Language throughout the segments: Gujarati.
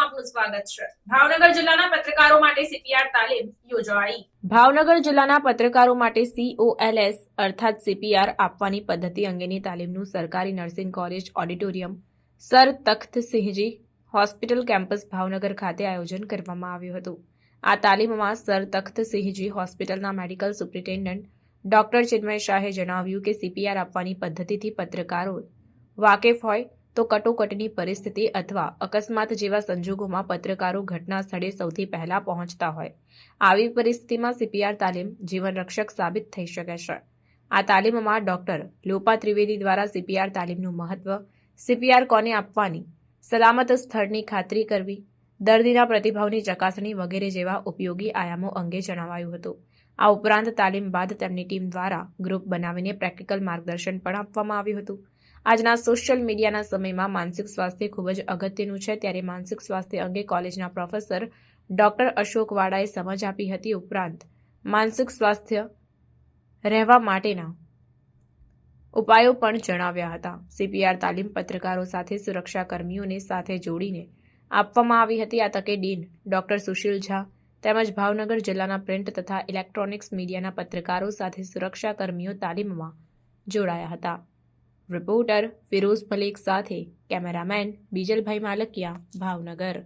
આપનું સ્વાગત છે. ભાવનગર જિલ્લાના પત્રકારો માટે સીપીઆર તાલીમ યોજાઈ. ભાવનગર જિલ્લાના પત્રકારો માટે સીઓએલએસ અર્થાત સીપીઆર આપવાની પદ્ધતિ અંગેની તાલીમનું સરકારી nursing college auditorium sir Takhtsinhji hospital campus Bhavnagar ખાતે આયોજન કરવામાં આવ્યું હતું. આ તાલીમમાં સર તખ્તસિંહજી હોસ્પિટલના મેડિકલ સુપ્રિન્ટેન્ડન્ટ ડોક્ટર ચિન્મય શાહે જણાવ્યું કે સીપીઆર આપવાની પદ્ધતિથી પત્રકારો વાકેફ હોય તો કટોકટીની પરિસ્થિતિ અથવા અકસ્માત જેવા સંજોગોમાં પત્રકારો ઘટના સ્થળે સૌથી પહેલા પહોંચતા હોય. આવી પરિસ્થિતિમાં સીપીઆર તાલીમ જીવન રક્ષક સાબિત થઈ શકે છે. આ તાલીમમાં ડોક્ટર લોપા ત્રિવેદી દ્વારા સીપીઆર તાલીમનું મહત્વ, સીપીઆર કોને આપવાની, સલામત સ્થળની ખાતરી કરવી, દર્દીના પ્રતિભાવની ચકાસણી વગેરે જેવા ઉપયોગી આયામો અંગે જણાવાયું હતું. આ ઉપરાંત તાલીમ બાદ તેમની ટીમ દ્વારા ગ્રુપ બનાવીને પ્રેક્ટિકલ માર્ગદર્શન પણ આપવામાં આવ્યું હતું. આજના સોશિયલ મીડિયાના સમયમાં માનસિક સ્વાસ્થ્ય ખૂબ જ અગત્યનું છે. ત્યારે માનસિક સ્વાસ્થ્ય અંગે કોલેજના પ્રોફેસર ડોક્ટર અશોક વાડાએ સમજ આપી હતી ઉપરાંત માનસિક સ્વાસ્થ્ય રહેવા માટેના ઉપાયો પણ જણાવ્યા હતા. સીપીઆર તાલીમ પત્રકારો સાથે સુરક્ષા કર્મીઓને સાથે જોડીને આપવામાં આવી હતી. આ તકે ડીન ડોક્ટર સુશીલ ઝા તેમજ ભાવનગર જિલ્લાના પ્રિન્ટ તથા ઇલેક્ટ્રોનિક્સ મીડિયાના પત્રકારો સાથે સુરક્ષા કર્મીઓ તાલીમમાં જોડાયા હતા. રિપોર્ટર ફિરોઝ મલિક સાથે કેમેરામેન બીજલભાઈ માલકિયા ભાવનગર.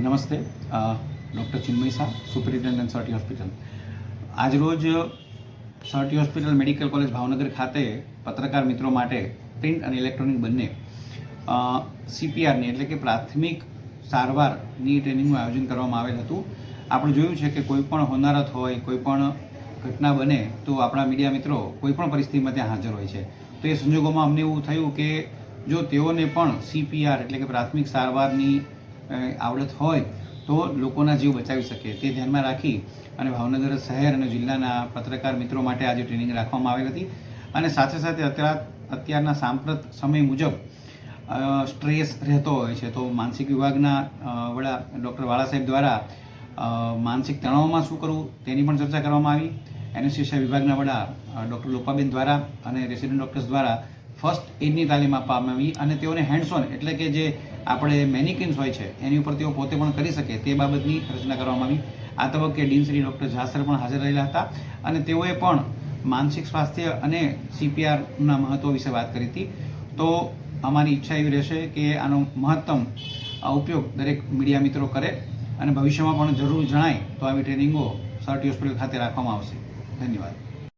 નમસ્તે. Doctor Chinmay Shah, superintendent sir T hospital. આજરોજ sir T hospital medical college Bhavnagar ખાતે પત્રકાર મિત્રો માટે પ્રિન્ટ અને ઇલેક્ટ્રોનિક બંને સીપીઆરની એટલે કે પ્રાથમિક સારવારની ટ્રેનિંગનું આયોજન કરવામાં આવેલ હતું. આપણે જોયું છે કે કોઈ પણ હોનારત હોય, કોઈ પણ ઘટના બને, તો આપણા મીડિયા મિત્રો કોઈ પણ પરિસ્થિતિમાં ત્યાં હાજર હોય છે. તો એ સંજોગોમાં અમને એવું થયું કે જો તેઓને પણ સીપીઆર એટલે કે પ્રાથમિક સારવારની આવડત હોય તો લોકોના જીવ બચાવી શકે તે ધ્યાનમાં રાખી અને ભાવનગર શહેર અને જિલ્લાના પત્રકાર મિત્રો માટે આજે ટ્રેનિંગ રાખવામાં આવેલ હતી. અને સાથે સાથે અત્યાર, અત્યારના સાંપ્રત સમય મુજબ સ્ટ્રેસ રહેતો હોય છે. તો માનસિક વિભાગના વડા ડૉક્ટર વાળા સાહેબ દ્વારા માનસિક તણાવમાં શું કરવું તેની પણ ચર્ચા કરવામાં આવી. એનેસ્થેશિયા વિભાગના વડા ડૉક્ટર લોપાબેન દ્વારા અને રેસિડેન્ટ ડૉક્ટર્સ દ્વારા ફર્સ્ટ એડની તાલીમ આપવામાં આવી અને તેઓને હેન્ડસોન એટલે કે જે આપણે મેનિકિન્સ હોય છે, એની ઉપર તેઓ પોતે પણ કરી શકે તે બાબતની રચના કરવામાં આવી. આ તબક્કે ડીન શ્રી ડૉક્ટર ઝાસર પણ હાજર રહેલા હતા અને તેઓએ પણ માનસિક સ્વાસ્થ્ય અને સીપીઆરના મહત્વ વિશે વાત કરી હતી. તો અમારી ઈચ્છા એવી રહેશે કે આનો મહત્તમ ઉપયોગ દરેક મીડિયા મિત્રો કરે અને ભવિષ્યમાં પણ જરૂર જણાય તો આવી ટ્રેનિંગો સરટી હોસ્પિટલ ખાતે રાખવામાં આવશે. ધન્યવાદ.